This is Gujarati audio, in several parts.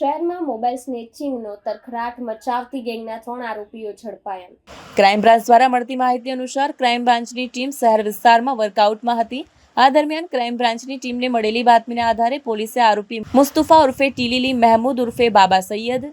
શહેરમાં મોબાઈલ સ્નેચિંગનો તરખરાટ મચાવતી ગેંગના ત્રણ આરોપીઓ ઝડપાયા. ક્રાઇમ બ્રાન્ચ દ્વારા મળતી માહિતી અનુસાર ક્રાઇમ બ્રાન્ચની ટીમ શહેર વિસ્તારમાં વર્કઆઉટમાં હતી. આ દરમિયાન ક્રાઇમ બ્રાન્ચની ટીમને મળેલી બાતમીના આધારે પોલીસે આરોપી મુસ્તુફા ઉર્ફે ટીલીલી મહેમૂદ ઉર્ફે બાબા સૈયદ,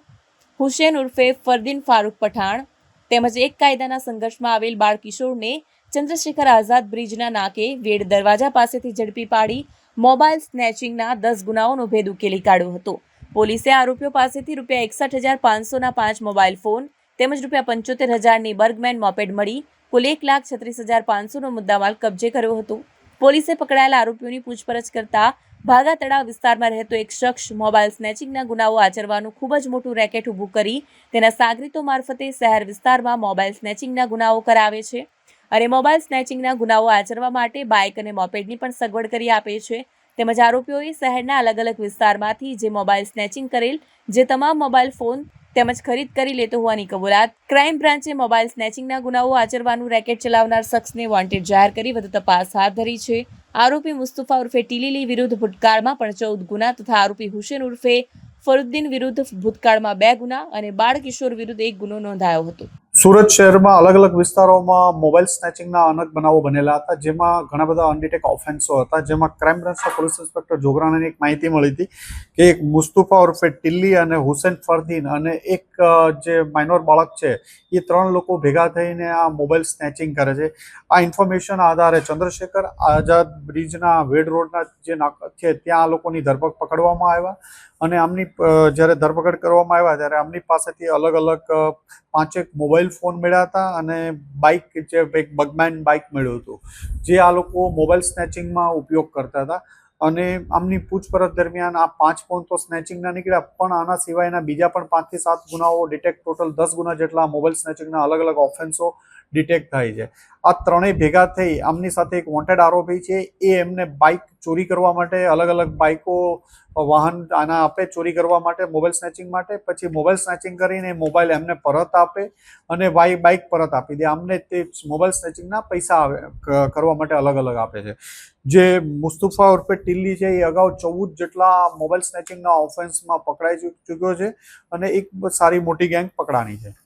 હુસેન ઉર્ફે ફરદીન ફારૂક પઠાણ તેમજ એક કાયદાના સંઘર્ષમાં આવેલ બાળ કિશોરને ચંદ્રશેખર આઝાદ બ્રિજના નાકે વેડ દરવાજા પાસેથી ઝડપી પાડી મોબાઈલ સ્નેચિંગના દસ ગુનાઓનો ભેદ ઉકેલી કાઢ્યો હતો. પોલીસે આરોપીઓ પાસેથી રૂપિયા એકસઠ હજાર પાંચસોના પાંચ મોબાઈલ ફોન તેમજ રૂપિયા પંચોતેર હજારની બર્ગમેન મોપેડ મળી, કુલ એક લાખ છત્રીસ હજાર પાંચસોનો મુદ્દામાલ કબજે કર્યો હતો. પોલીસે પકડાયેલા આરોપીઓની પૂછપરછ કરતા ભાગા તળાવ વિસ્તારમાં રહેતો એક શખ્સ મોબાઈલ સ્નેચિંગના ગુનાઓ આચરવાનું ખૂબ જ મોટું રેકેટ ઊભું કરી તેના સાગરીતો મારફતે શહેર વિસ્તારમાં મોબાઈલ સ્નેચિંગના ગુનાઓ કરાવે છે. અને મોબાઈલ સ્નેચિંગના ગુનાઓ આચરવા માટે બાઇક અને મોપેડની પણ સગવડ કરી આપે છે. તેમજ આરોપીઓએ શહેરના અલગ અલગ વિસ્તારમાંથી જે મોબાઈલ સ્નેચિંગ કરેલ, જે તમામ મોબાઈલ ફોન તેમજ ખરીદ કરી લેતો હોવાની કબૂલાત, ક્રાઇમ બ્રાન્ચે મોબાઈલ સ્નેચિંગના ગુનાઓ આચરવાનું રેકેટ ચલાવનાર શખ્સને વોન્ટેડ જાહેર કરી વધુ તપાસ હાથ ધરી છે. આરોપી મુસ્તુફા ઉર્ફે ટીલીલી વિરુદ્ધ ભૂતકાળમાં પણ ચૌદ ગુના તથા આરોપી હુસેન ઉર્ફે ફરુદ્દીન વિરુદ્ધ ભૂતકાળમાં બે ગુના અને બાળ કિશોર વિરુદ્ધ એક ગુનો નોંધાયો હતો. સુરત શહેરમાં અલગ અલગ વિસ્તારોમાં મોબાઈલ સ્નેચિંગના અનેક બનાવો બનેલા હતા, જેમાં ઘણા બધા અનડિટેક ઓફેન્સો હતા, જેમાં ક્રાઇમ બ્રાન્ચના પોલીસ ઇન્સ્પેક્ટર જોગરાણાની એક માહિતી મળી હતી કે એક મુસ્તુફા ઉર્ફે ટિલ્લી અને હુસેન ફરદીન અને એક જે માઇનોર બાળક છે, એ ત્રણ લોકો ભેગા થઈને આ મોબાઈલ સ્નેચિંગ કરે છે. આ ઇન્ફોર્મેશન આધારે ચંદ્રશેખર આઝાદ બ્રિજના વેડ રોડના જે નાક છે, ત્યાં આ લોકોની ધરપકડ પકડવામાં આવ્યા અને આમની જ્યારે ધરપકડ કરવામાં આવ્યા, ત્યારે આમની પાસેથી અલગ અલગ પાંચેક મોબાઈલ ફોન મળ્યા હતા અને બાઇક જે એક બગમેન બાઇક મળ્યું હતું, જે આ લોકો મોબાઈલ સ્નેચિંગમાં ઉપયોગ કરતા હતા. અને આમની પૂછપરછ દરમિયાન આ પાંચ ફોન તો સ્નેચિંગના નીકળ્યા, પણ આના સિવાયના બીજા પણ પાંચથી સાત ગુનાઓ ડિટેક્ટ ટોટલ દસ ગુના જેટલા મોબાઈલ સ્નેચિંગના અલગ અલગ ઓફેન્સો ડિટેક્ટ થાય છે. આ ત્રણેય ભેગા થઈ આમની સાથે એક વોન્ટેડ આરોપી છે. એ એમને બાઇક ચોરી કરવા માટે અલગ અલગ બાઇકો વાહન આના આપે ચોરી કરવા માટે મોબાઈલ સ્નેચિંગ માટે. પછી મોબાઈલ સ્નેચિંગ કરીને મોબાઈલ એમને પરત આપે અને બાઇક બાઇક પરત આપી દે. આમને તે મોબાઈલ સ્નેચિંગના પૈસા આવે કરવા માટે અલગ અલગ આપે છે. જે મુસ્તુફા ઉર્ફે ટિલ્લી છે, એ અગાઉ ચૌદ જેટલા મોબાઈલ સ્નેચિંગના ઓફેન્સમાં પકડાઈ ચૂક્યો છે અને એક સારી મોટી ગેંગ પકડાની છે.